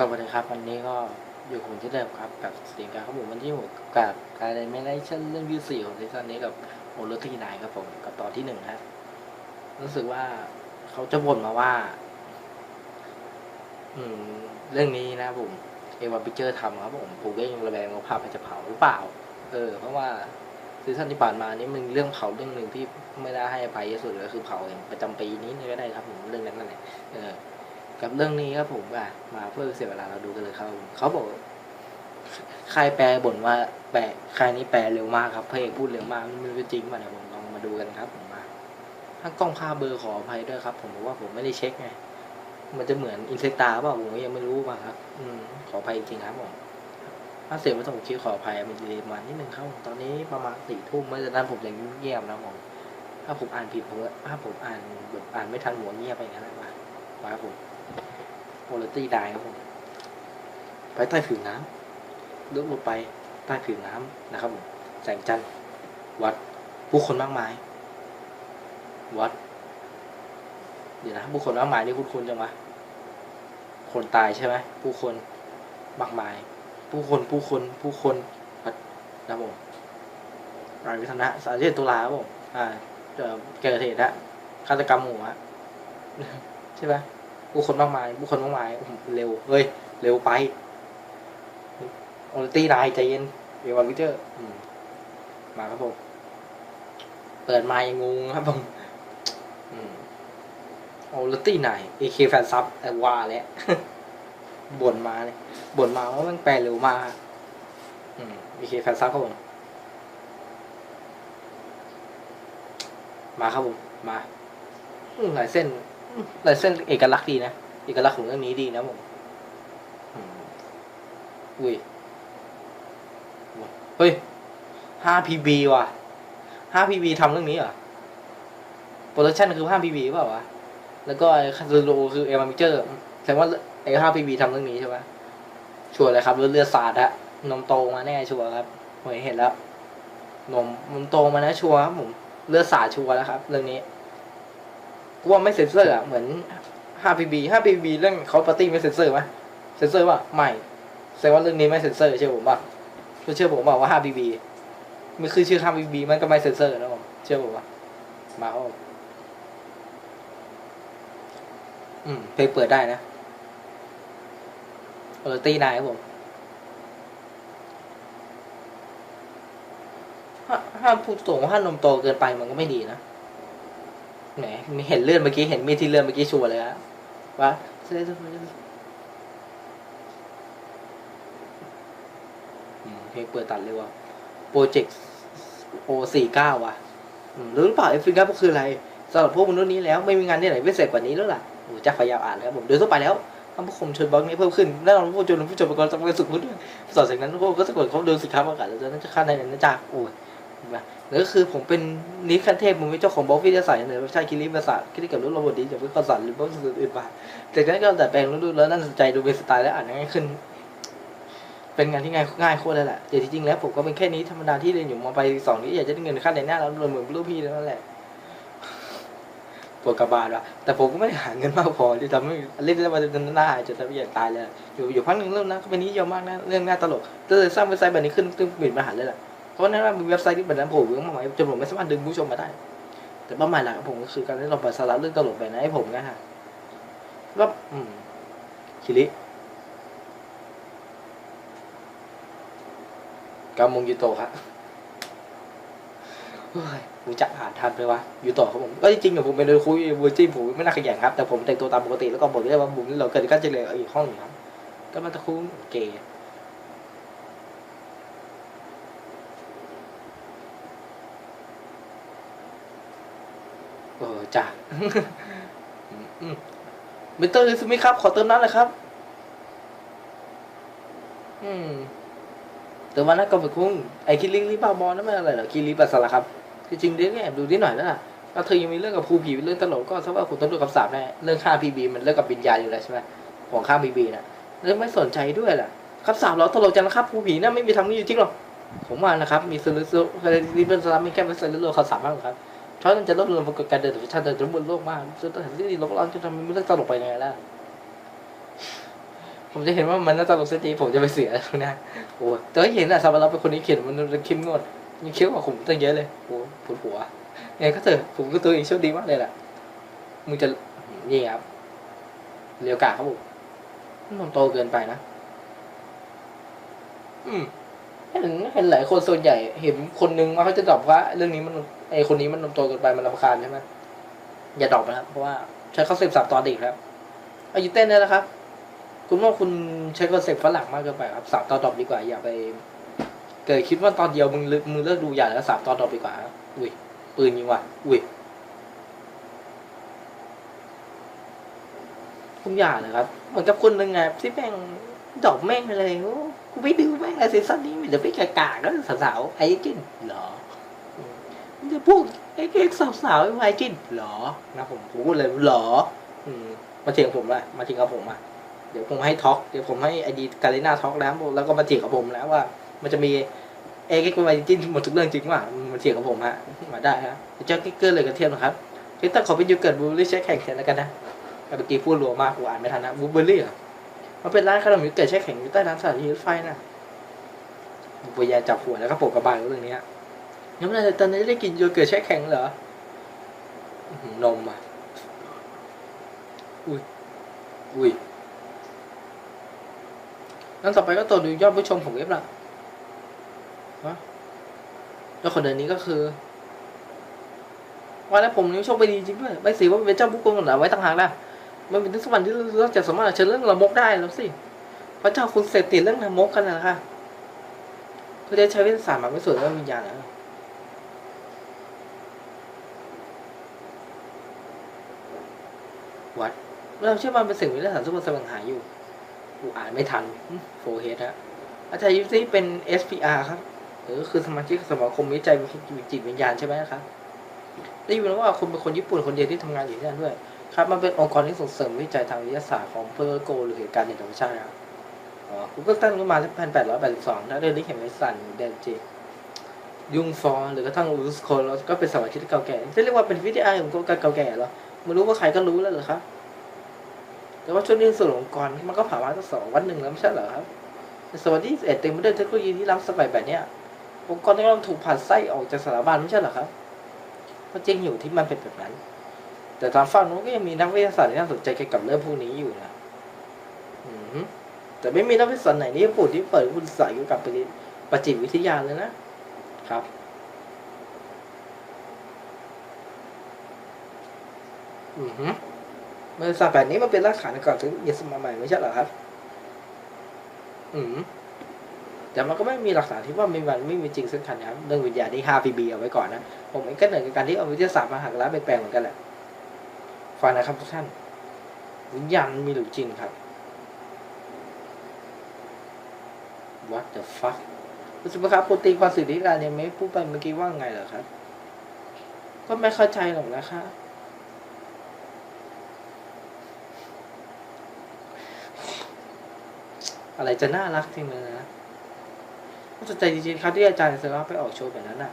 สวัสดีครับ วันนี้ก็อยู่กับผมที่เดิมครับ กับสียงการข้อมูลวันที่หกกับการเมนชั่นเรื่องที่สี่ของซีซั่นนี้กับโอโรตีนายครับผมกับตอนที่หนึ่งฮะรู้สึกว่าเขาจะบ่นมาว่า อืม เรื่องนี้นะผมเอวาพิเจอร์ทำครับผมผมก็ยังระแวงว่าภาพมันจะเผาหรือเปล่า เออ เพราะว่าซีซั่นที่ผ่านมานี่มันเรื่องเผาเรื่องหนึ่งที่ไม่ได้ให้อภัยที่สุดเลยคือเผาเองประจำปีนี้ก็ได้ครับผมเรื่องนั้นนั่นแหละเออ กับเรื่องนี้ครับผมอะมาเพื่อเสียเวลาเราดูกันเลยครับเขาบอกใครแปลบ่นว่าแปลใครนี้แปลเร็วมากครับพระเอกพูดเร็วมากมันเป็นจริงมาเดี๋ยผมลองมาดูกันครับผมมาถ้ากล้องภาพเบอร์ขออภัยด้วยครับ ผมบอกว่าผมไม่ได้เช็คไงมันจะเหมือนอินเซตาเปล่าผมยังไม่รู้มาครับ อืมขออภัยจริงครับผมถ้าเสียงไม่ถูกคิดขออภัยมันดีเลยมานิดนึงครับผมตอนนี้ประมาณสี่ทุ่มเมื่อฉะนั้นผมยังเงียบนะผมถ้าผมอ่านผิดผมถ้าผมอ่านแบบอ่านไม่ทันหัวเงียบไปงั้นนะมามาครับผม โ u a ตี้ได้ครับผมไปใต้ผิวน้ำลึกลงไปใต้ผิวน้ำนะครับผมแสงจันทร์วัดผู้คนมากมาย วัด เดี๋ยวนะผู้คนมากมายนี่คุณคุณจังวะคนตายใช่ไหมผู้คนมากมาย ผู้คนผู้คนผู้คนวัดนะครับผมรายวิธนะสารเจตุลาครับผมอ่าเอ่อเกิดเหตุฮะฆาตกรรมหมู่ฮะใช่ไหม ผู้คนมากมายผู้คนมากมายเร็วเฮ้ยเร็วไปโอลตี้นายใจเย็นเอวาวิเจอร์มาครับผมเปิดมายังงงครับผมโอลตี้นายเอเคแฟนซับแต่ว่าแล้วบ่นมาเลยบ่นมาว่ามันแปลเร็วมากเอเคแฟนซับครับผมมาครับผม มาหลายเส้น ลายเส้นเอกลักษณ์ดีนะ เอกลักษณ์ของเรื่องนี้ดีนะผมอืมอุ้ย เฮ้ย 5PB ว่ะ 5PB ทำเรื่องนี้เหรอ โปรดักชันคือ 5PB เปล่าวะ แล้วก็ไอ้คาซูโรคือเอมามิเจอร์แสดงว่าไอ้ 5PB ทำเรื่องนี้ใช่ไหมชัวร์เลยครับ เลือดเลือดสาดอะนมโตมาแน่ชัวร์ครับผมเห็นแล้ว นมนมโตมานะชัวร์ครับผม เลือดสาดชัวร์แล้วครับ เรื่องนี้ กูว่าไม่เซ็นเซอร์อะเหมือน 5PB 5PB เรื่องเขาปาร์ตี้ไม่เซ็นเซอร์ไหมเซ็นเซอร์ป่ะไม่แสดงว่าเรื่องนี้ไม่เซ็นเซอร์เชื่อผมป่ะเชื่อผมป่ะว่า 5PB ไม่คือชื่อ 5PB มันก็ไม่เซ็นเซอร์นะผมเชื่อผมป่ะมาครับอืมเพลงเปิดได้นะโอลตี้นายครับผมถ้าถ้าพูดตรงว่าถ้านมโตเกินไปมันก็ไม่ดีนะ แหมมีเห็นเลื่อนเมื่อกี้เห็นมีดที่เลื่อนเมื่อกี้ชัวร์เลยฮะว่าเพลงเปิดตัดเลยว่ะโปรเจกต์โอสี่เก้าว่ะรู้หรือเปล่าเอฟฟิกัสคืออะไรสำหรับพวกมนุษย์นี้แล้วไม่มีงานที่ไหนพิเศษกว่านี้แล้วล่ะโอ้จะพยายามอ่านแล้วผมโดยทั่วไปแล้วคำผู้คมเชิญบล็อกนี้เพิ่มขึ้นแน่นอนผู้ชมผู้ชมประกอบจะเป็นสุขพุทธสอดเสียงนั้นพวกก็สะกดเขาเดินสิครับอากาศแล้วนั้นจะค่าในนั้นจากโอ้ย แล้วก็คือผมเป็นนิคันเทพมึงเป็นเจ้าของบล็อกวิทยาศาสตร์เนี่ยไม่ใช่คิริภาษาคิริกับรู้ระบบดีจากวิเคราะห์สารหรือบล็อกสื่ออื่นมาจากนั้นก็แต่แปลงรู้แล้วน่าสนใจดูเป็นสไตล์และอ่านง่ายขึ้น เป็นงานที่ง่ายง่ายโคตรเลยแหละแต่จริงๆแล้วผมก็เป็นแค่นี้ธรรมดาที่เรียนอยู่มไปสองนี้อยากจะได้เงินค่าในหน้าแล้วรวมเหมือนลูกพี่นั่นแหละปวดกระบาดว่ะแต่ผมก็ไม่ได้หาเงินมากพอที่ทำให้เล่นได้มาจนหน้าจะทำให้อยากตายเลยอยู่อยู่พักหนึ่งเรื่องนั้นเป็นนิยมมากนะเรื่องหน้าตลกก็เลยสร้างเว็บไซต์แบบนี้ขึ้นซึ่งปิดปัญหาเลยแหละ เพราะนั้นว่ามีเว็บไซต์ที่แบบนั้นโผล่ขึ้นมาใหม่จนผมไม่สามารถดึงผู้ชมมาได้ แต่เป้าหมายหลักของผมก็คือการที่เราปล่อยสาระเรื่องตลกไปนะให้ผมนะฮะก็อืมคิริกามงยูโตะครับเฮ้ยผมจะอ่านทันไหมวะอยูโตะครับผมก็จริงๆอะผมเป็นคุยเวอร์จินผมไม่น่าขยันครับ แต่ผมแต่งตัวตามปกติแล้วก็บอกได้ว่าผมนี่เราเกิดกันจะเลยอีกห้องนึงครับ ก็มาตะคุ้งเกย์ เออจ้ะอืมมิเตอร์ลิสมิครับ ขอเติมน้ำเลยครับ อืมแต่ว่านักกอล์ฟคุ้งไอ้คิริลิบ้าบอลนั่นไม่อะไรหรอคิริปัสสระครับจริงๆเดี๋ยวแอบดูนิดหน่อยแล้วล่ะแล้วเธอยังมีเรื่องกับครูผีเรื่องตลกก็สักว่าคุณต้องดูกับสามแน่เรื่องค่าพีบีมันเรื่องกับวิญญาณอยู่แล้วใช่ไหมของค่าพีบีน่ะเรื่องไม่สนใจด้วยล่ะครับสามเราตลกจังนะครับครูผีน่ะไม่มีทำนี้อยู่จริงหรอกผมว่านะครับ มีซื้อซื้อรีเบนสลัมมีแค่ไม่ใส่เรื่อเขาสามมากครับ เพราะมันจะลดลงปรากฏการเดินของชาติเดินบนโลกมากจนต้องเห็นที่โลกร้อนจนทำให้เรื่องตลกไปยังไงล่ะผมจะเห็นว่ามันน่าตลกเสียทีผมจะไปเสียตรงนั้นโอ้แต่ว่าเห็นอะซาบาราเป็นคนนี้เขียนมันเข้มงวดยังเข้มกว่าผมตั้งเยอะเลยโอ้ปวดหัวไงก็เถอะผมก็ตัวเองโชคดีมากเลยแหละมึงจะนี่ครับเรียวกาครับผมมันโตเกินไปนะ อืมเห็นเห็นหลายคนส่วนใหญ่ เห็นคนนึงว่าเขาจะตอบว่า เรื่องนี้มัน ไอคนนี้มันนมโตเกินไปมันรำคาญใช่ไหมอย่าตอบนะครับเพราะว่าใช้คอนเซปต์สับตอนเด็กครับอายู่เต้นได้แล้วครับ คุณว่าคุณใช้คอนเซปต์ฝรั่งมากเกินไปครับสับตอนตอบดีกว่า อย่าไป เกิดคิดว่าตอนเดียวมึงเลิกมึงเลิกดูอย่าแล้วสับตอนตอบดีกว่าอุ้ยปืนยิงว่ะอุ้ยคุณอย่าเลยครับเหมือนกับคนหนึ่งไงที่แม่งดอกแม่งไปเลยโอ้กูไม่ดูแม่งเลยซีซั่นนี้มีแต่พี่กากาก็สาวๆไอ้กินเหรอ จะพูดไอ้เก๊กสาวๆไอ้กินหรอนะผมผมพูดเลยหรอ อืมมาเถียงผมละมาเถียงกับผมอะเดี๋ยวผมให้ท็อกเดี๋ยวผมให้ไอดีการีนาท็อกแล้วแล้วก็มาเถียงกับผมแล้วว่า มันจะมีเอเก๊กเป็นไวจิ้นหมดทุกเรื่องจริงว่ามาเถียงกับผมฮะมาได้ฮะเดี๋ยวเจ้ากิ๊กเกอร์เลยกันเทียมนะครับเฮ้ยแต่ขอเป็นยูเกิร์ตบูเบอรี่แช่แข็งแทนแล้วกันนะเมื่อกี้พูดรัวมากกูอ่านไม่ทันนะบูเบอรี่เหรอมันเป็นร้านขนมยูเกิร์ตแช่แข็งอยู่ใต้ร้านสถานีรถไฟนะผมพยายามจับหัวแล้วก็ปกกระบาลเรื่องนี้ ฮะยังไม่ได้ตอนนี้ได้กินโยเกิร์ตแช่แข็งเหรออื้อหือนมอะ อุ้ยนั่นต่อไปก็ตัวดูยอดผู้ชมของเว็บละวะแล้วคนเดินนี้ก็คือ ว่าแล้วผมนิ้วโชคไปดีจริงด้วยไม่สิว่าเป็นเจ้าบุกกงหนาไว้ต่างหากนะมันเป็นทุกสวรรค์ที่เราจะสามารถเชิญเรื่องละมกได้แล้วสิ พระเจ้าคุณเสพติดเรื่องละมกกันนะคะเพื่อจะใช้วิทยาศาสตร์มาพิสูจน์เรื่องวิญญาณนะ วัดเราเชื่อมันเป็นสิ่งวิทยาศาสตร์ที่มันแสวงหาอยู่กูอ่านไม่ทันโฟเฮดฮะอาจารย์ยูซี่เป็น SPR ครับหรือคือสมาชิกสมาคมวิจัยจิตวิญญาณใช่ไหมครับได้ยินว่าคุณเป็นคนญี่ปุ่นคนเดียวที่ทำงานอยู่ที่นั่นด้วย ครับ มันเป็นองค์กรที่ส่งเสริมวิจัยทางวิทยาศาสตร์ของเพื่อโกหรือเหตุการณ์ในธรรมชาติครับอ๋อกูก็ตั้งขึ้นมาที่พันแปดร้อยแปดสิบสองแล้วเดลิเห็นไว้สั่นเดนจียุงฟอร์หรือกระทั่งลูสโคลก็เป็นสมาชิกที่เก่าแก่ที่เรียกว่าเป็นวิทยาของเก่าแก่เหรอ ไม่รู้ว่าใครก็รู้แล้วเหรอครับ แต่ว่าช่วงนี้ส่วนองค์กรมันก็ผ่านมาตั้งสองวันหนึ่งแล้วไม่ใช่เหรอครับในสวัสดีเอ็ดเต็มไปด้วยเทคโนโลยีที่ล้ำสมัยแบบเนี้ยองค์กรกำลังถูกผ่านไส้ออกจากสถาบันไม่ใช่เหรอครับก็จริงอยู่ที่มันเป็นแบบนั้น แต่ตอนฟังนู้นก็ยังมีนักวิทยาศาสตร์ที่น่าสนใจเกี่ยวกับเรื่องพวกนี้อยู่นะแต่ไม่มีนักวิทยาศาสตร์ไหนที่พูดที่เปิดคุณสายเกี่ยวกับปฏิตวิทยาเลยนะครับ อือฮึบริษัทแบบนี้มันเป็นรากฐานก่อนถึงยึดสมัยใหม่ไม่ใช่เหรอครับ อืมแต่มันก็ไม่มีหลักฐานที่ว่ามีมันไม่มีจริงสักคันนะครับเรื่องวิญญาณที่ 5PB เอาไว้ก่อนนะ ผมเองก็เหนื่อยกับการที่เอาวิทยาศาสตร์มาหักล้างแปลงเหมือนกันแหละฟังนะครับทุกท่าน วิญญาณมีหรือจริงครับ What the fuck คุณสุภครับคุณตีความสื่อที่การเนี่ยไม่พูดไปเมื่อกี้ว่าไงเหรอครับ ก็ไม่เข้าใจหรอกนะครั อะไรจะน่ารักจริงเลยนะน่าสนใจจริงๆครับที่อาจารย์เซอร์ไปออกโชว์แบบนั้นอะ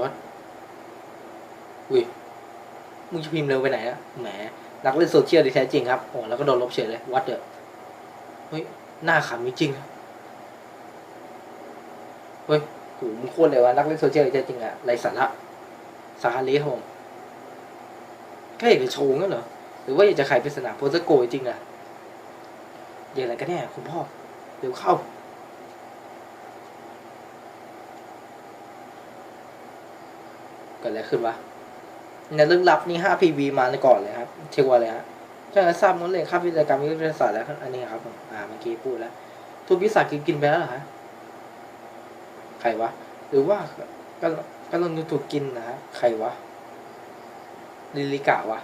วัดอุ้ยมึงจะพิมพ์เร็วไปไหนอะแหม นักเล่นโซเชียลที่แท้จริงครับโอ้แล้วก็โดนลบเฉยเลยวัดเดอะเฮ้ย หน้าขำจริงๆเฮ้ยโหมึงโคตรเลยว่านักเล่นโซเชียลที่แท้จริงอะไรสาระสาระเละครับผม แค่อยากจะโชว์งั้นเหรอ หรือว่าอยากจะขายปริศนาโพสต์โกจริงอะอย่างไรกันแน่คุณพ่อ เดี๋ยวเข้า เกิดอะไรขึ้นวะในเรื่องลับนี่ 5PV มาในก่อนเลยครับ เชื่อว่าเลยฮะจากนั้นทราบนู้นเลยครับวิทยากรรมวิทยาศาสตร์แล้วอันนี้ครับผมอ่าเมื่อกี้พูดแล้วทุกวิสาหกินกินไปแล้วเหรอฮะใครวะ หรือว่าก็ก็ลงถูกกินนะฮะใครวะ ลิลิกะวะ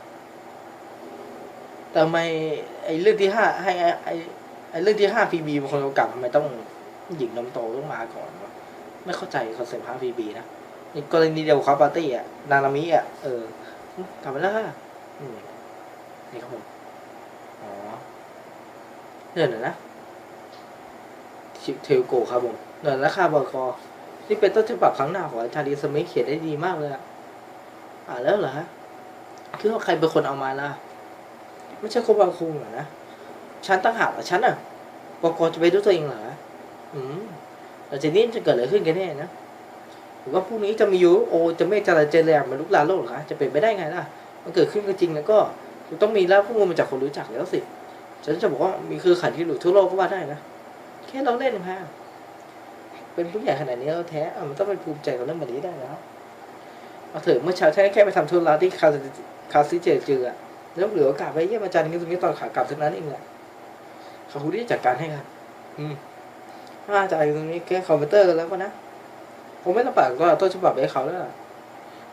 แต่ทำไมไอ้เรื่องที่ห้าให้ไอ้ไอ้เรื่องที่ห้าพีบีบางคนเอากลับทำไมต้องหญิงนมโตต้องมาก่อนวะไม่เข้าใจคอนเซ็ปต์ห้าพีบีนะในกรณีเดียวกับปาร์ตี้อะนานามิอะเออกลับมาแล้วค่ะนี่ครับผมอ๋อเดี๋ยวหน่อยนะเทลโกครับผมเดี๋ยวนะค่าบกนี่เป็นต้นฉบับครั้งหน้าของอาจารย์ดีสมิธเขียนได้ดีมากเลยอะอ่านแล้วเหรอฮะ คือว่าใครเป็นคนเอามาล่ะ ไม่ใช่คบาคุงเหรอนะ ฉันตั้งหากเหรอฉันอะบกจะไปด้วยตัวเองเหรอ อืมแต่ทีนี้จะเกิดอะไรขึ้นกันแน่นะหรือว่าพรุ่งนี้จะมียูโอจะไม่จราเจรแรงมาลุกลามโลกเหรอคะจะเป็นไปได้ไงล่ะ มันเกิดขึ้นก็จริงแล้วก็ต้องมีแล้วข้อมูลมาจากคนรู้จักแล้วสิ ฉันจะบอกว่ามีคือขันที่หลุดทั่วโลกก็ว่าได้นะ แค่เราเล่นค่ะเป็นผู้ใหญ่ขนาดนี้เราแท้อะมันต้องเป็นภูมิใจกับเรื่องแบบนี้ได้แล้ว เอาเถอะเมื่อเช้าฉันแค่ไปทำธุระที่คาซิคาซิเจเจออะแล้วเหลือโอกาสไปเยี่ยมอาจารย์กันตรงนี้ตอนขากลับเท่านั้นเองแหละเขาคุณที่จัดการให้ค่ะอืมถ้าอาจารย์อยู่ตรงนี้แค่คอมพิวเตอร์แล้วก็นะผมไม่ต้องปากก็ต้นฉบับไปให้เขาแล้วล่ะ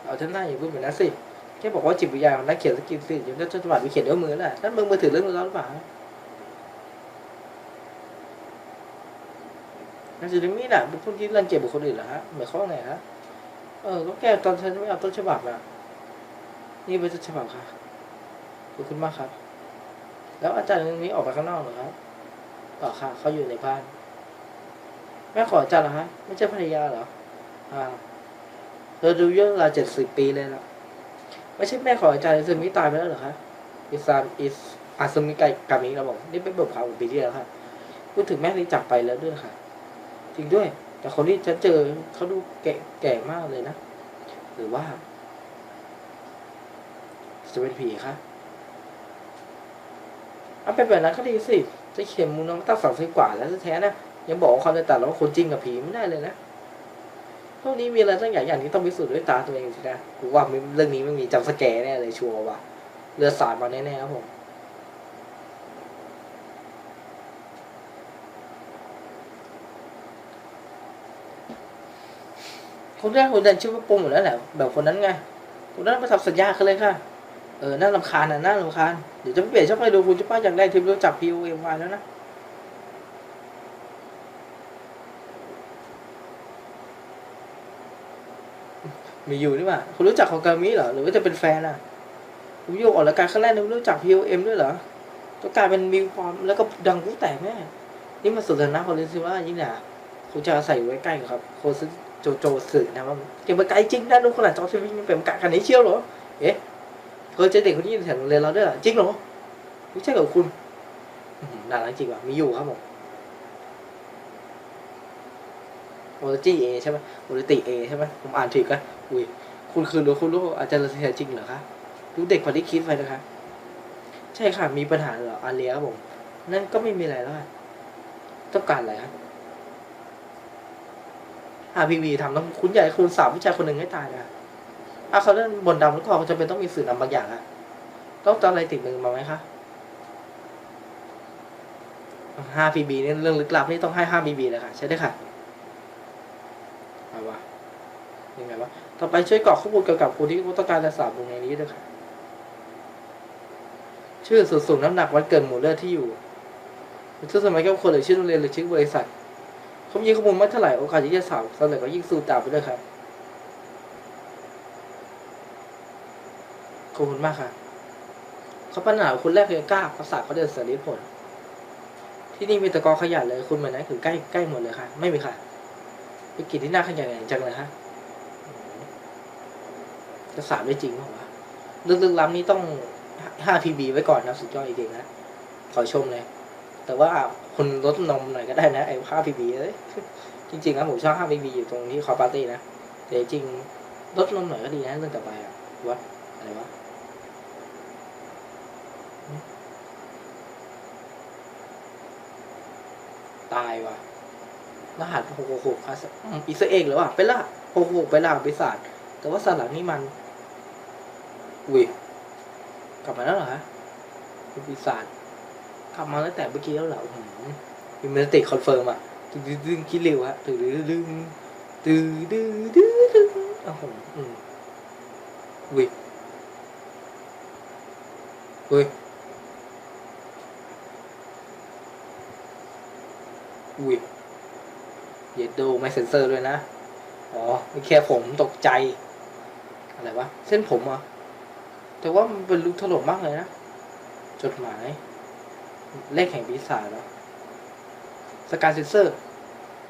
เอาท่านหน้าอย่าพูดแบบนั้นสิแค่บอกว่าจิตวิญญาณนักเขียนสกิลสิอย่างนั้นต้นฉบับไปเขียนด้วยมือแหละนั่นมึงมือถือเรื่องแล้วหรือเปล่านั่นสินี่แหละพวกที่รังเกียจบุคคลอื่นเหรอฮะหมายความไงฮะ เออ ก็แก้ตอนฉันไม่เอาต้นฉบับอะนี่เป็นต้นฉบับค่ะขอบคุณมากครับ แล้วอาจารย์คนนี้ออกไปข้างนอกเหรอครับเปล่าค่ะเขาอยู่ในบ้าน แม่ขออาจารย์เหรอฮะ ไม่ใช่ภรรยาเหรอ อ่า เธอดูเยอะเวลาเจ็ดสิบปีเลยละไม่ใช่แม่ขออาจารย์อิซึมิตายไปแล้วเหรอคะอิซามอิสอาซึมิไกกามิเราบอกนี่เป็นบทข่าวของปีที่แล้วค่ะพูดถึงแม่ที่จากไปแล้วด้วยค่ะ จริงด้วย แต่คนที่ฉันเจอเขาดูแก่แก่มากเลยนะ หรือว่าจะเป็นผีคะเอาเป็นแบบนั้นก็ดีสิจะเขียนมูลน้องตั้งสองสิบกว่าแล้วแท้ๆนะยังบอกว่าความแตกต่างระหว่าคนจริงกับผีไม่ได้เลยนะพวกนี้มีอะไรตั้งอย่างอย่างที่ต้องพิสูจน์ด้วยตาตัวเองสินะกูว่าเรื่องนี้ไม่มีจำสแกแน่เลยชัวร์ว่ะเลือดสาดมาแน่ๆครับผม คนแรกคนเดินชื่อว่าปุ่มหมดแล้วแหละแบบคนนั้นไงคนนั้นมาทำสัญญากันเลยค่ะเออน่ารำคาญนะน่ารำคาญเดี๋ยวจะไปเปลี่ยนช่องให้ดูคุณจะป้าอย่ากได้ทีมรู้จัก P O M Y แล้วนะมีอยู่นี่ว่าคุณรู้จักของกามิเหรอ หรือว่าจะเป็นแฟนอะคุณโยกออกรายการครั้งแรกนึกรู้จัก P O M ด้วยเหรอก็กายเป็นมีความแล้วก็ดังผู้แตกแน่นี่มันสุดนะพอลิซิว่ายิ่งน่ะคุณจะใส่ไว้ใกล้กับโคซึ โจโจสึนะว่าเก็บมาไกลจริงนะลูกขนาดจอทีวียังเป็นกะกันนี้เชียวเหรอเอ๊ะเคยเจอเด็กคนนี้อยู่แถวโรงเรียนเราด้วยจริงเหรอไม่ใช่กับคุณน่ารักจริงว่ะมีอยู่ครับผมโอจิเอใช่ไหมโอติเอใช่ไหมผมอ่านถูกกันอุ้ยคุณคือหรู้คุณรู้อาจารย์เสียจริงเหรอคะรู้เด็กกว่าที่คิดไปนะคะ ใช่ค่ะมีปัญหาเหรออาเลียครับผมนั่นก็ไม่มีอะไรแล้วค่ะต้องการอะไรครับ อาพีวีทำต้องคุณใหญ่คุณสาวผู้ชายคนหนึ่งให้ตายนะอะเขาเล่นบนดำแล้วก็เขาจะเป็นต้องมีสื่อนำบางอย่างอะต้องตอนอะไรติดมือมาไหมคะห้าพีบีนี่เรื่องลึกลับนี่ต้องให้ห้าพีบีเลยค่ะ ใช่ได้ค่ะเอาวะยังไงวะต่อไปช่วยกรอกข้อมูลเกี่ยวกับคุณที่ต้องการจะสอบตรงในนี้ด้วยค่ะ ชื่อส่วนสูงน้ำหนักวันเกิดหมู่เลือดที่อยู่ชื่อสมัยกับคนหรือชื่อโรงเรียนหรือชื่อบริษัท เขามีข้อมูลมาเท่าไหร่โอกาสที่จะสาวเสนอก็ยิ่งสู้ตามไปด้วยครับ ขอบคุณมากค่ะเขาปัญหาคุณแรกคือกล้าภาษาเขาเดินเสรีผล ที่นี่มีตะกอขยะเลย คุณเหมือนนั้นคือใกล้ใกล้หมดเลยค่ะ ไม่มีค่ะไปกินที่หน้าขยะจังเลยฮะจะสามได้จริงเปล่าวะลึกๆล้ำนี้ต้อง 5 PB ไว้ก่อนนะสุดยอดจริงๆนะ ขอชมเลย แต่ว่า คุณลดนมหน่อยก็ได้นะไอ้5 PB เอ้ยจริงๆนะผมชอบ5 PB อยู่ตรงที่คอปาร์ตี้นะแต่จริงลดนมหน่อยก็ดีนะเรื่องต่อไปอะวะอะไรวะตายว่ะรหัสหกหกหกอีสเอ็กหรือวะเป็นรหัสหกหกเป็นรหัสปีศาจแต่ว่าสลักนี่มันอุ้ยกลับมาแล้วเหรอฮะเป็นปีศาจ กลับมาตั้งแต่เมื่อกี้แล้วเหรออืมมีเมติคอนเฟิร์มอะตึงตึงตึงคิดเร็วฮะตึงตึงตึงตึงตึงตึงตึงโอ้โหอืมอุ้ยอุ้ยอุ้ยเย็ดดูไม่เซ็นเซอร์ด้วยนะ อ๋อไม่แค่ผมตกใจ อะไรวะ เส้นผมเหรอะแต่ว่ามันเป็นลุกถล่มมากเลยนะ จดหมาย เลขแห่งปีศาจแล้วสการเซนเซอร์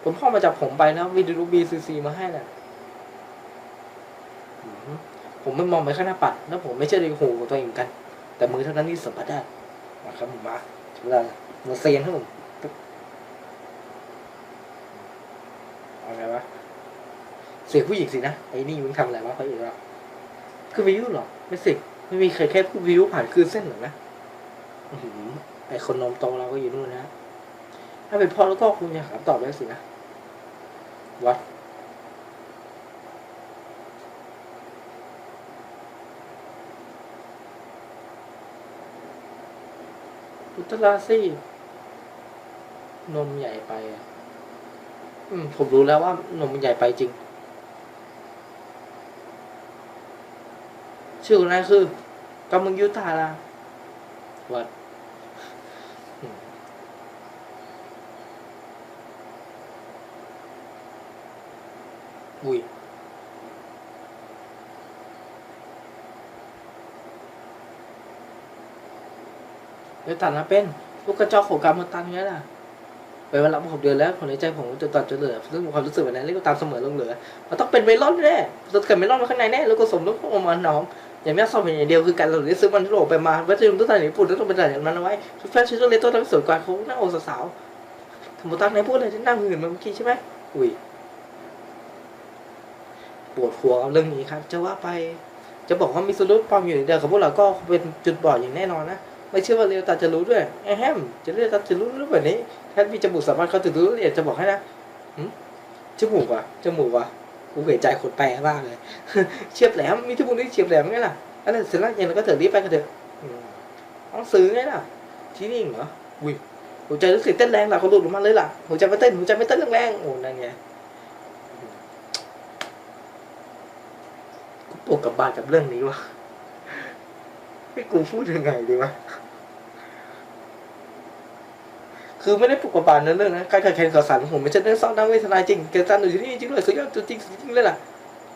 ผมพ่อมาจากผมไปแล้ววิดีโอบีซีซีมาให้น่ะผมไม่มองไปข้างหน้าปัด แล้วผมไม่เชื่อในหูของตัวเองเหมือนกัน แต่มือเท่านั้นที่สัมผัสได้นะครับผมมาถึงเวลามาเซียนครับผมเอาไงวะเสียผู้หญิงสินะไอ้นี่มึงทำอะไรวะเขาอีกแล้วคือวิวหรอ ไม่สิ ไม่มีใครแค่พูดวิวผ่านคลื่นเส้นหรอนะ อ้คนนมโตเราก็อยู่นู่นนะถ้าเป็นพ่อแล้วก็คงจะถามตอบได้สินะวัดอุตราซี่ นมใหญ่ไปอะอืม ผมรู้แล้วว่านมมันใหญ่ไปจริง ชื่อคนนั้นคือกำมึงยุตาลาวัด เดี๋ยตัดนะเป็นลูกกระจอกของกรรมมันตันไงล่ะเป็นลาหกเดือนแล้วผลในใจผมจะตัดจะเหลือซึ่งความรู้สึกแบบนั้นเรียกว่าตามเสมอลงเหลือ มันต้องเป็นเมลอนแน่เราเกิดเมลอนมาข้างในแน่แล้วก็สมรสของมันน้อง อย่างแม่สอบเป็นอย่างเดียวคือการเราได้ซื้อมันที่โลกไปมาวัตถุดิบตัวต่างญี่ปุ่นต้องเป็นแต่อย่างนั้นเอาไว้ชุดแฟชั่นชุดเลโต้ต้องสวยกว่าเขาหน้าโอสาวๆสมมตั้งไหนพูดเลยที่หน้าหื่นมาเมื่อกี้ใช่ไหมอุ้ยปวดหัวกับเรื่องนี้ครับ จะว่าไป จะบอกว่ามีส่วนลดความอยู่ในเดียวกับพวกเราก็เป็นจุดบอดอย่างแน่นอนนะ ไม่เชื่อว่าเรียวตาจะรู้ด้วยไอ้แฮมจะเรียกตาจะรู้รื่องแบบนี้ถ้ามีจมูกสามารถเขาถึงรู้ละเอียดจะบอกให้นะหึจมูกอะจมูกอะกูเห็นใจคนแปลมากเลยเฉียบแหลมมีจมูกที่เฉียบแหลมไงล่ะอันนั้นเสร็จแล้วยังก็เถอะรีบไปกันเถอะอืมต้องซื้อไงล่ะ ที่นี่เหรออุ้ยหัวใจรู้สึกเต้นแรงล่ะเขาหลุดออกมาเลยล่ะหัวใจไม่เต้นหัวใจไม่เต้นแรงๆโอ้นั่นไงกูปวดกับบาดกับเรื่องนี้วะไม่กูพูดยังไงดีวะ คือไม่ได้ปลุกกระบาลนั้นเรื่องนะการแข่งขันข่าวสารของผมไม่ใช่เรื่องเศร้าน่าเวทนาจริงเกิดการอยู่ที่นี่จริงเลยสุดยอดจริงจริงเลยล่ะ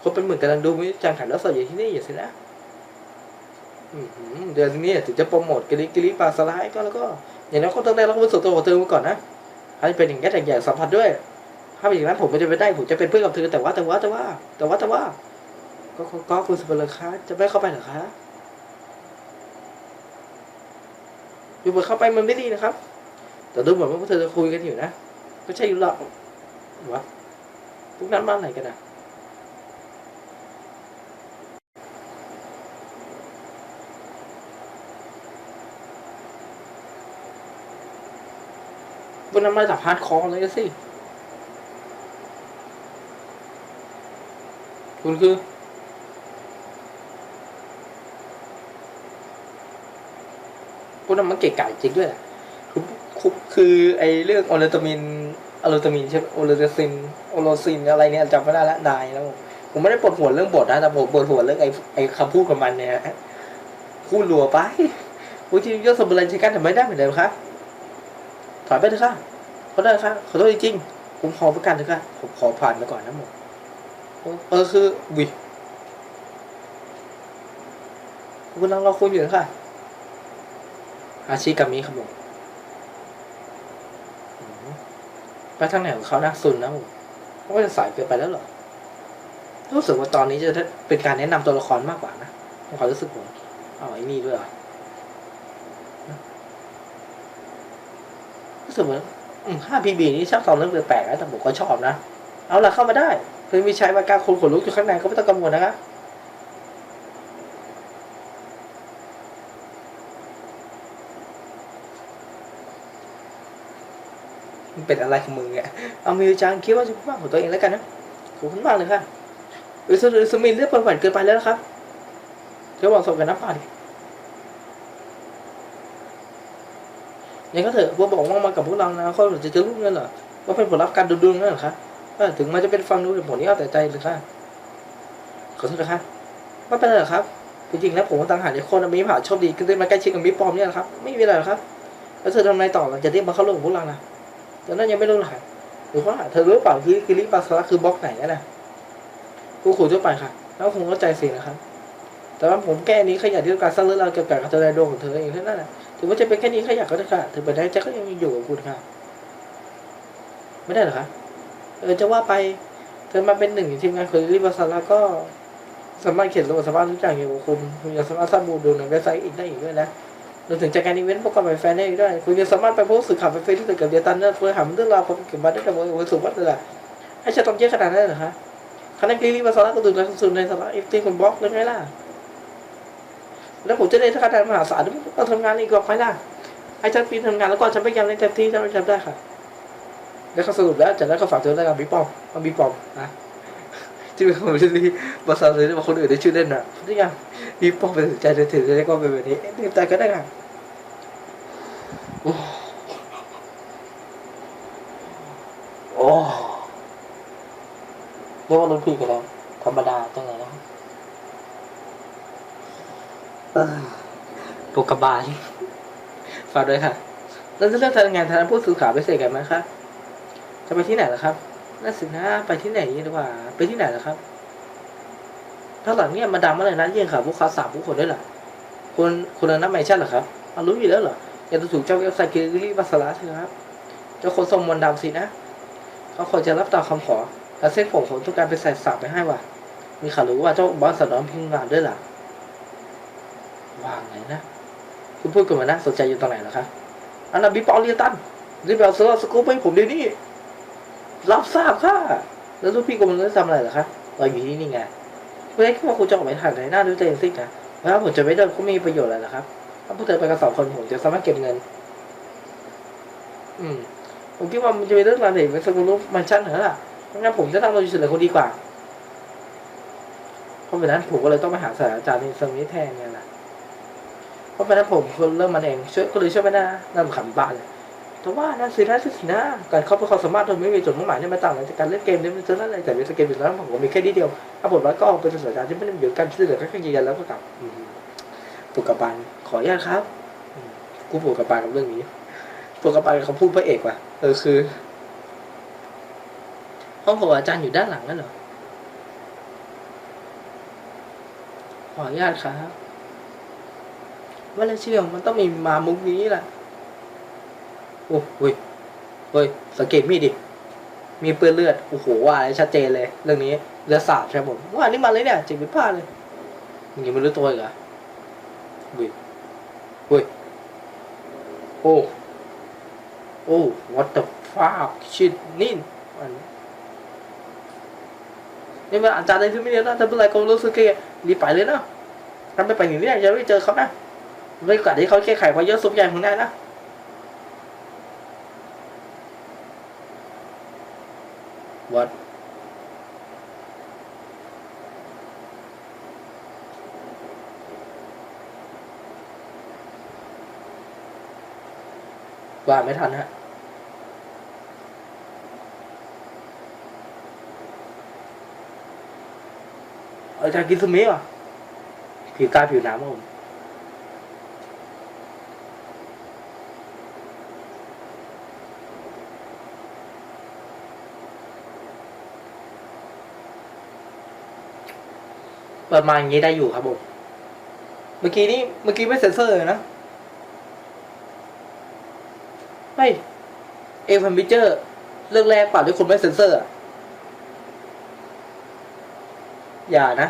คนเป็นหมื่นกำลังดูวิจารณ์ถ่ายแล้วสดอยู่ที่นี่อยู่สินะเดือนนี้ถึงจะโปรโมทกิริกิริปลาสไลด์ก็แล้วก็ อย่างนั้นคนต้องได้รับประสบตัวของเธอมาก่อนนะถ้าเป็นอย่างนี้แต่อย่าสัมผัสด้วย ถ้าเป็นอย่างนั้นผมไม่จะไปได้ผมจะเป็นเพื่อนกับเธอแต่ว่าแต่ว่าแต่ว่า แต่ว่าแต่ว่า ก็ก็คุณสเปรย์คะจะไม่เข้าไปหรอคะอยู่เปิดเข้าไปมันไม่ดีนะครับ แต่ดูเหมือนว่าพวกเธอจะคุยกันอยู่นะไม่ใช่หรอกวะพวกนั้นมาไหนกันอะพวกนั้นมาจากฮาร์ดคอร์เลยสิ คุณคือพวกนั้นมันเก๋ไก่จริงด้วยแหละ คือคือคือไอเรื่องโอเลตามินอเลตามินใช่ไหมโอเลตาซินโอโลซินอะไรเนี่ยจำไม่ได้ละนายแล้ว ผมไม่ได้ปวดหัวเรื่องบทนะแต่ผมปวดหัวเรื่องไอไอคำพูดของมันเนี่ยพูดรัวไปพูดที่ยศสมบูรณ์ใช้กันทำไม่ได้เหมือนเดิมครับถอยไปเถอะค่ะขอโทษค่ะขอโทษจริงผมขอประกันเถอะค่ะผมขอผ่านไปก่อนนะหมดเออคือวิคุณกำลังรอคุณอยู่นะค่ะอาชีพกามิครับผมอืม ไปทางไหนของเขานะซุนนะผมว่าจะสายเกินไปแล้วเหรอ รู้สึกว่าตอนนี้จะเป็นการแนะนำตัวละครมากกว่านะในความรู้สึกผมเอาไอ้นี่ด้วยเหรอรู้สึกเหมือนห้าพีบีนี่ชอบตอนเรื่องแปลกๆนะแต่ผมก็ชอบนะ เอาละเข้ามาได้เพื่อมีใช้มาการคนขนลุกอยู่ข้างในก็ไม่ต้องกังวลนะครั มันเป็นอะไรของมึงเนี่ยเอามิวจังคิดว่าจะพูดมากของตัวเองแล้วกันนะขอบคุณมากเลยค่ะอุสอุสมินเลือกประวัติเกินไปแล้วนะครับเดี๋ยวบอกสบกันน้ำปลาดิยังก็เถอะว่าบอกว่ามากับพวกเรานะเขาจะเจะรู้เงินเหรอว่าเป็นผลลัพธ์การดูดวงนั่นเหรอคะถึงมันจะเป็นฟังดูแต่ผลนี้เอาแต่ใจเลยค่ะขอโทษนะคะไม่เป็นไรหรอกครับ จริงๆแล้วผมต่างหากในคนมีผ่าโชคดีขึ้นได้มาใกล้ชิดกับมิปอมเนี่ยนะครับ ไม่มีอะไรหรอกครับ แล้วเธอทำไงต่อหลังจากที่มาเข้าร่วมกับพวกเราล่ะ ตอนนั้นยังไม่รู้หรอกหรือว่าเธอรู้เปล่าคือคิริปาสระคือบล็อกไหนนั่นนะกูขู่ทั่วไปค่ะ แล้วคงเข้าใจสินะครับ แต่ว่าผมแก้นี้แค่อยากที่ต้องการสร้างเรื่องราวเกี่ยวกับการแสดงดวงของเธอเองเท่านั้นแหละถึงว่าจะเป็นแค่นี้แค่อยากก็ได้ค่ะถึงเป็นได้ใจก็ยังอยู่กับคุณค่ะ ไม่ได้เหรอคะเออจะว่าไป เธอมาเป็นหนึ่งในทีมงานของคิริปาสระก็สามารถเขียนระบบสามารถทุกอย่างเกี่ยวกับคุณคุณยังสามารถสร้างบูดูในเว็บไซต์อีกได้อีกด้วยนะ รวมถึงจัดการอีเวนต์ประกอบแฟนได้ด้วย คุณยังสามารถไปพบสื่อข่าวไปเฟซที่เกี่ยวกับเดียตันเนอร์เพื่อหาเรื่องราวความเกี่ยวกับได้กับโอ้ยสูงมากเลยล่ะให้ฉันต้องเยอะขนาดนั้นเหรอคะคณะกรีรีมาสาระก็ตื่นแล้วสุดในสาระเอฟตี้คนบล็อกแล้วไงล่ะ แล้วผมจะได้ทักทายมหาศาลต้องทำงานอีกกว่าไหมล่ะให้ฉันปีทำงานแล้วก็ฉันไปยังในเต็มที่ฉันจำได้ค่ะ แล้วเขาสรุปแล้วจากนั้นเขาฝากเตัวได้กับบิ๊กปอมเอาบิ๊กปอมนะที่เป็นคนที่ภาษาเลยว่าคนอื่นได้ชื่อเล่นน่ะนี่ไงบิ๊กปอมเป็นใจเลยถึงจะก็เป็นแบบนี้เต็มใจก็ได้ค่ะ โอ้เรียกว่ารุ่นพี่กันแล้ว ธรรมดาจังไงนะเออปกบาลฝากด้วยค่ะแล้วจะเลือกทำงานทางผู้สื่อข่าวพิเศษกันไหมคะจะไปที่ไหนล่ะครับน่าสินะไปที่ไหนดีกว่า ไปที่ไหนล่ะครับถ้าหลังเนี่ยมาดังมาเลยนะเยี่ยงข่าวพวกค้าสามผู้คนด้วยล่ะคุณคุณนัทไม่ใช่หรอครับรู้อยู่แล้วเหรอ อยากจะถูกเจ้าเว็บไซต์คิริบัสลาใช่ไหมครับ เจ้าคนทรงมนต์ดำสินะ เขาควรจะรับตามคำขอ และเส้นผมผมต้องการไปใส่สาบไปให้ว่ะ มีข่าวหรือว่าเจ้าบอสสนองพิมพ์งานด้วยล่ะว่าไงนะ คุณพูดกันมานะสนใจอยู่ตรงไหนเหรอคะอันนั้นบิ๊กปอเลียตันรีบไปเอาเซอร์สกู๊ปให้ผมเดี๋ยวนี้ รับทราบค่ะ แล้วลูกพี่กำลังจะทำอะไรเหรอคะเราอยู่ที่นี่ไงเพื่อให้ว่าคุณจะออกไปถ่ายไหนหน้าดูตัวเองสินะแล้วผมจะไม่เดินก็ไม่มีประโยชน์อะไรหรอครับ ถ้าพวกเธอไปกันสองคนผมจะสามารถเก็บเงิน อืม ผมคิดว่ามันจะเป็นเรื่องราวเด็กเป็นสกุลรูปมันชั่นเหรอล่ะงั้นผมจะตั้งเราอยู่เฉยคนดีกว่า เพราะฉะนั้นผมก็เลยต้องไปหาศาสตราจารย์ในสมิธแทนไงล่ยแหละเพราะฉะนั้นผมคนเริ่มมันเองช่วยก็เลยช่วยไม่ได้นะนั่นขำบ้านเลยแต่ว่านั่นสินะสินะการเข้าไปความสามารถโดยไม่มีจุดมุ่งหมายเนี่ยมันต่างจากการเล่นเกมเนี่ยมันเจออะไรแต่เป็นเกมอยู่แล้วผมมีแค่นิดเดียวถ้าผมร้อยก็เป็นศาสตราจารย์ที่ไม่ได้มีอยู่การช่วยเหลือแค่ยืนยันแล้วก็กลับปุกกระปาน ขออนุญาตครับ กูปุกกระปากับเรื่องนี้ปุกกระปานเขาพูดพระเอกว่ะ เออคือ ห้องของอาจารย์อยู่ด้านหลังนั่นเหรอ ขออนุญาตครับว่าแล้วเชื่อมันต้องมีมามุกนี้แหละโอ้โหยเฮ้ยสังเกตมีดดิ มีเปื้อนเลือด โอ้โหว่าอะไรชัดเจนเลย เรื่องนี้เลือดสาดใช่ผมว่านี่มาเลยเนี่ยเจ็บเป็นผ้าเลยมึงยังไม่รู้ตัวอีกเหรอว้ย เฮ้ย โอ้ โอ้ what the fuck shit นี่นี่มันอาจารย์ในที่ไม่เรียนนะแต่เป็นไรก็รู้สึกแกรีบไปเลยนะถ้าไม่ไปหนีเนี่ยจะไม่เจอเขานะไม่กลัดที่เขาแก้ไขเพราะเยอะสุดใหญ่ของนายนะวัด ว่าไม่ทันฮะอาจารย์กินสมิอะผิวตาผิวน้ำครับผมประมาณนี้ได้อยู่ครับผม เมื่อกี้นี้เมื่อกี้ไม่เซ็นเซอร์เลยนะไม่ เอฟเฟมิเจอร์เรื่องแรกเปล่าที่คุณไม่เซ็นเซอร์ อย่านะ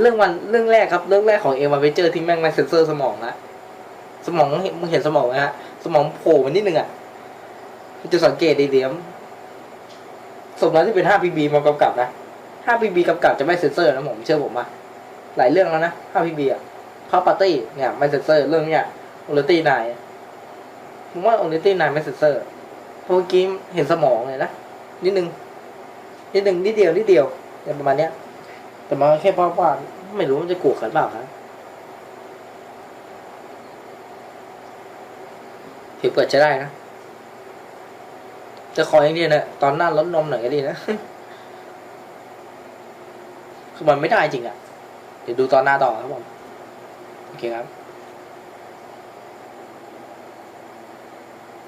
เรื่องวันเรื่องแรกครับ เรื่องแรกของเอวาเวเจอร์ที่แม่งไม่เซ็นเซอร์สมองนะสมองมึงเห็นสมองไหมฮะ สมองโผล่มานิดนึงอะคุณจะสังเกตดีเดียมสมแล้วที่เป็นห้าพีบีมากำกับนะห้าพีบีกำกับจะไม่เซ็นเซอร์นะผมเชื่อผมอะหลายเรื่องแล้วนะห้าพีบีอะพาปาร์ตี้เนี่ยไม่เซ็นเซอร์เรื่องเนี้ยโอเลตี้นาย ผมว่าโอเลตี้นายไม่เซ็นเซอร์พราะเมื่อกี้เห็นสมองเลยนะ นิดนึง นิดนึง นิดเดียว นิดเดียวเนี่ยประมาณเนี้ย แต่มาแค่เพราะว่า ไม่รู้มันจะกลัวกันเปล่าครับผิวเปิดใช้ได้นะ จะคอยอย่างเดียวนะ ตอนหน้าลดนมหน่อยก็ดีนะคือมันไม่ได้จริงอะ่ะ เดี๋ยวดูตอนหน้าต่อครับผม โอเคครับ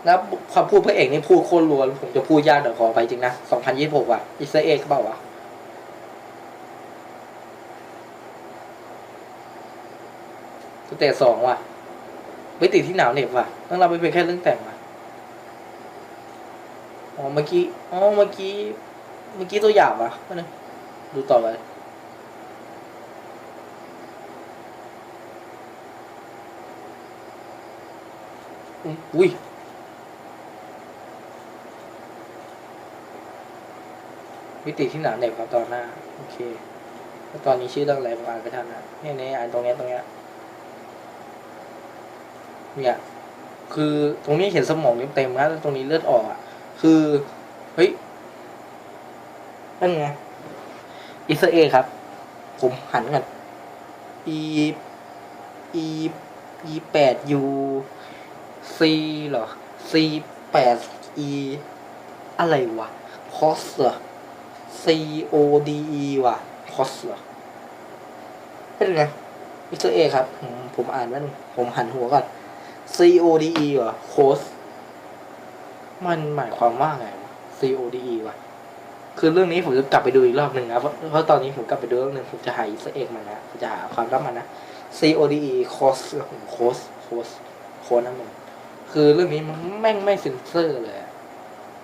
แล้วความพูดพระเอกนี่พูดโคตรรัวผมจะพูดยากเดี๋ยวขอไปจริงนะสองพันยี่สิบหกว่ะอิสราเอลเขปล่าวะสเตจสองว่ะไม่ติดที่หนาวเหน็บว่ะต้องเราไปเป็นแค่เรื่องแต่งว่ะอ๋อเมื่อกี้อ๋อเมื่อกี้เมื่อกี้ตัวอย่างว่ะนะดูต่อเลยอุ้ย มิติที่หนาแน่นครับตอนหน้า โอเคแล้วตอนนี้ชื่อเรื่องอะไรผมอ่านไปทันนะเนี่ยเนี่ยอ่านตรงเนี้ยตรงเนี้ยเนี่ย คือตรงนี้เห็นสมองเต็มๆนะแล้วตรงนี้เลือดออกอะ คือเฮ้ยนั่นไงอิสเอครับ ผมหันกัน e e e แปด u c เหรอ c แปด e อะไรวะ cos เหรอ c o d e ว่ะ cos เหรอเป็นไงอิสเอครับ ผมผมอ่านมันผมหันหัวก่อน c o d e ว่ะ cos มันหมายความว่าไง c o d e ว่ะ คือเรื่องนี้ผมจะกลับไปดูอีกรอบหนึ่งนะเพราะเพราะตอนนี้ผมกลับไปดูเรื่องหนึ่งผมจะหาอิสเอกมันนะผมจะหาความลับมันนะ C O D E cos ผมโคสโคสโคสนั่นเองคือเรื่องนี้มันแม่งไม่เซ็นเซอร์เลย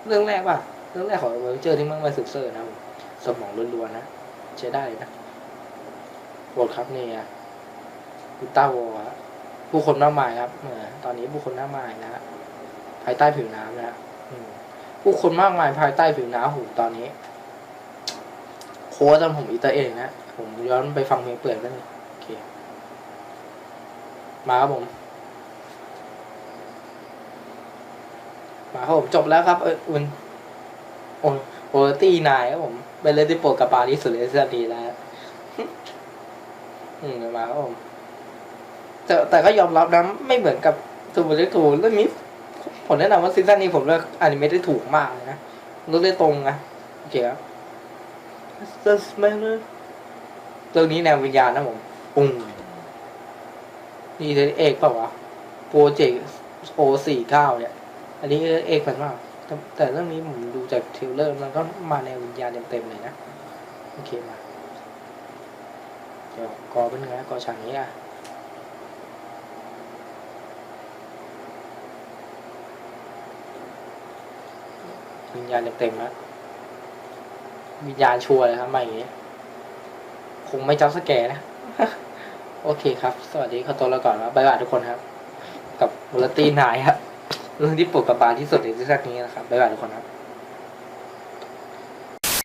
เรื่องแรกป่ะเรื่องแรกของเวอร์เจอร์ที่แม่งไม่เซ็นเซอร์นะผม สมองล้วนๆนะใช้ได้นะโหวตครับเนี่ยอุต้าวอร์ผู้คนมากมายครับเอตอนนี้ผู้คนมากมายนะภายใต้ผิวน้ำนะผู้คนมากมายภายใต้ผิวน้ำหูตอนนี้ โค้ดตอนผมอีตอร์เองนะผมย้อนไปฟังเพลงเปิดนั่นงโอเค มาครับผม มาครับผมจบแล้วครับ เอออุนโอโอตี้นายครับผม เป็นเลนที่โปรดกับบาที่สุดในเรื่องนี้แล้วอืมมาครับผมแต่แต่ก็ยอมรับนะไม่เหมือนกับทูบเลทูเรื่องนี้ผมแนะนำว่าซีซั่นนี้ผมเลือกอนิเมะได้ถูกมากเลยนะเลือกได้ตรงนะโอเคครับเรื่องนี้แนววิญญาณนะผมปุ้งนี่เอกเปล่าวะโปรเจกต์โอสี่เก้าเนี่ย อันนี้เอกมันมาก แต่เรื่องนี้ผมดูจากเทรลเลอร์มันก็มาแนวิญญาณเต็มๆเลยนะ โอเคมา เดี๋ยวกอเป็นไงกอฉากนี้อะวิญญาณเต็มๆแล้ววิญญาณชัวร์เลยครับมาอย่างนี้ คงไม่จับสแกนะ โอเคครับ สวัสดีขอตัวแล้วก่อนนะบายบายทุกคนครับ กับมูลตีนายครับ เรื่องที่ปวดประบาลที่สุดในซีซั่นนี้นะครับบายบายทุกคนครับ